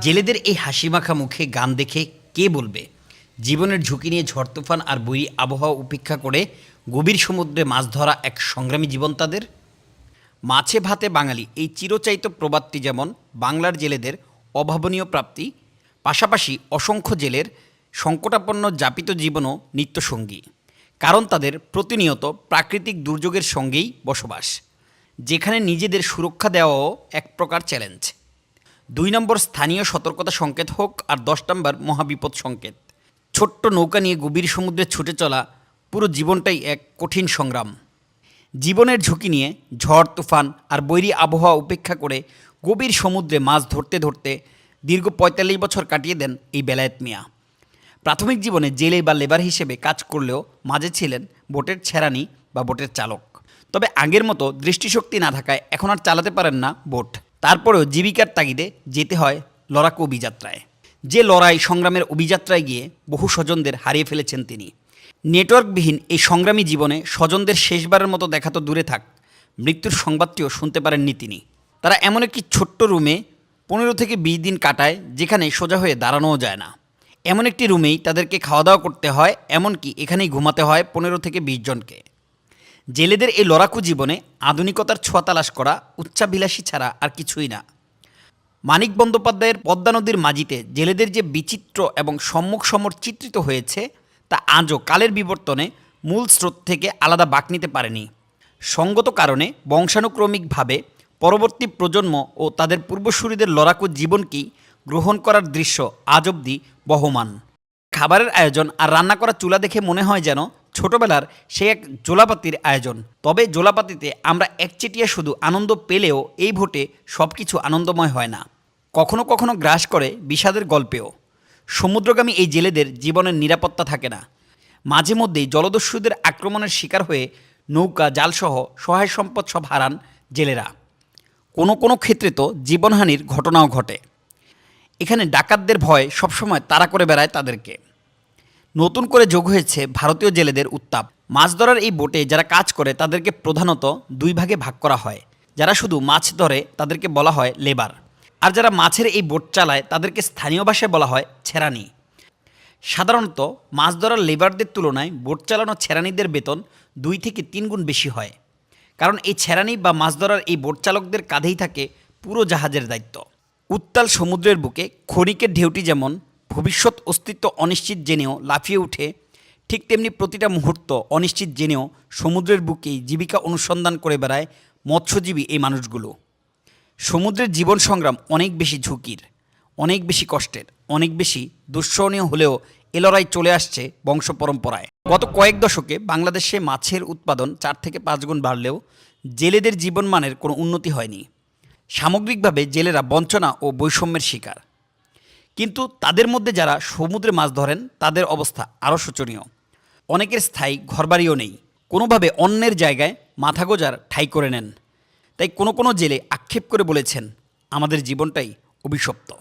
জেলেদের এই হাসিমাখা মুখে গান দেখে কে বলবে? জীবনের ঝুঁকি নিয়ে ঝড় তুফান আর বৈরী আবহাওয়া উপেক্ষা করে গভীর সমুদ্রে মাছ ধরা এক সংগ্রামী জীবন তাদের? মাছে ভাতে বাঙালি, এই চিরচাইত প্রবাদটি যেমন বাংলার জেলেদের অভাবনীয় প্রাপ্তি, পাশাপাশি অসংখ্য জেলের সংকটাপন্ন যাপিত জীবনও নিত্যসঙ্গী। কারণ তাদের প্রতিনিয়ত প্রাকৃতিক দুর্যোগের সঙ্গেই বসবাস। যেখানে নিজেদের সুরক্ষা দেওয়াও এক প্রকার চ্যালেঞ্জ দুই নম্বর স্থানীয় সতর্কতা সংকেত হোক আর দশ নম্বর মহাবিপদ সংকেত। ছোট্ট নৌকা নিয়ে গভীর সমুদ্রে ছুটে চলা পুরো জীবনটাই এক কঠিন সংগ্রাম। জীবনের ঝুঁকি নিয়ে ঝড়, তুফান আর বৈরী আবহাওয়া উপেক্ষা করে গভীর সমুদ্রে মাছ ধরতে ধরতে দীর্ঘ পঁয়তাল্লিশ বছর কাটিয়ে দেন এই বেলায়েত মিয়া। প্রাথমিক জীবনে জেলে বা লেবার হিসেবে কাজ করলেও মাঝে ছিলেন বোটের ছেড়ানি বা বোটের চালক। তবে আগের মতো দৃষ্টিশক্তি না থাকায় এখন আর চালাতে পারেন না বোট। তারপরেও জীবিকার তাগিদে যেতে হয় লড়াকু অভিযাত্রায়। যে লড়াই সংগ্রামের অভিযাত্রায় গিয়ে বহু স্বজনদের হারিয়ে ফেলেছেন তিনি। নেটওয়ার্কবিহীন এই সংগ্রামী জীবনে স্বজনদের শেষবারের মতো দেখা তো দূরে থাক, মৃত্যুর সংবাদটিও শুনতে পারেননি তিনি। তারা এমন একটি ছোট্ট রুমে পনেরো থেকে বিশ দিন কাটায়, যেখানে সোজা হয়ে দাঁড়ানোও যায় না। এমন একটি রুমেই তাদেরকে খাওয়া দাওয়া করতে হয়, এমনকি এখানেই ঘুমাতে হয় পনেরো থেকে বিশ জনকে। জেলেদের এই লড়াকু জীবনে আধুনিকতার ছোঁয়া তালাশ করা উচ্চাবিলাসী ছাড়া আর কিছুই না। মানিক বন্দ্যোপাধ্যায়ের পদ্মা নদীর মাঝিতে জেলেদের যে বিচিত্র এবং সম্মুখ সমর চিত্রিত হয়েছে, তা আজও কালের বিবর্তনে মূল স্রোত থেকে আলাদা বাক নিতে পারেনি। সঙ্গত কারণে বংশানুক্রমিকভাবে পরবর্তী প্রজন্ম ও তাদের পূর্বসূরিদের লড়াকু জীবনকেই গ্রহণ করার দৃশ্য আজ অবধি বহমান। খাবারের আয়োজন আর রান্না করা চুলা দেখে মনে হয় যেন ছোটবেলার সে এক জোলাপাতির আয়োজন। তবে জোলাপাতিতে আমরা একচেটিয়া শুধু আনন্দ পেলেও এই ভোটে সব কিছু আনন্দময় হয় না। কখনো কখনো গ্রাস করে বিষাদের গল্পেও। সমুদ্রগামী এই জেলেদের জীবনের নিরাপত্তা থাকে না। মাঝে মধ্যেই জলদস্যুদের আক্রমণের শিকার হয়ে নৌকা, জালসহ সহায় সম্পদ সব হারান জেলেরা। কোনো কোনো ক্ষেত্রে তো জীবনহানির ঘটনাও ঘটে। এখানে ডাকাতদের ভয় সবসময় তাড়া করে বেড়ায় তাদেরকে। নতুন করে যোগ হয়েছে ভারতীয় জেলেদের উত্তাপ। মাছ ধরার এই বোটে যারা কাজ করে, তাদেরকে প্রধানত দুই ভাগে ভাগ করা হয়। যারা শুধু মাছ ধরে, তাদেরকে বলা হয় লেবার। আর যারা মাছের এই বোট চালায়, তাদেরকে স্থানীয় ভাষায় বলা হয় ছেড়ানি। সাধারণত মাছ ধরার লেবারদের তুলনায় বোট চালানো ছেরানিদের বেতন দুই থেকে তিন গুণ বেশি হয়। কারণ এই ছেরানি বা মাছ ধরার এই বোট চালকদের কাঁধেই থাকে পুরো জাহাজের দায়িত্ব। উত্তাল সমুদ্রের বুকে ক্ষণিকের ঢেউটি যেমন ভবিষ্যৎ অস্তিত্ব অনিশ্চিত জেনেও লাফিয়ে উঠে, ঠিক তেমনি প্রতিটা মুহূর্ত অনিশ্চিত জেনেও সমুদ্রের বুকেই জীবিকা অনুসন্ধান করে বেড়ায় মৎস্যজীবী এই মানুষগুলো। সমুদ্রের জীবন সংগ্রাম অনেক বেশি ঝুঁকির, অনেক বেশি কষ্টের, অনেক বেশি দুঃসহনীয় হলেও এ লড়াই চলে আসছে বংশ পরম্পরায়। গত কয়েক দশকে বাংলাদেশে মাছের উৎপাদন চার থেকে পাঁচ গুণ বাড়লেও জেলেদের জীবনমানের কোনো উন্নতি হয়নি। সামগ্রিকভাবে জেলেরা বঞ্চনা ও বৈষম্যের শিকার। কিন্তু তাদের মধ্যে যারা সমুদ্রে মাছ ধরেন, তাদের অবস্থা আরও শোচনীয়। অনেকের স্থায়ী ঘরবাড়িও নেই। কোনোভাবে অন্যের জায়গায় মাথা গোজার ঠাই করে নেন। তাই কোনো কোনো জেলে আক্ষেপ করে বলেছেন, আমাদের জীবনটাই অভিশপ্ত।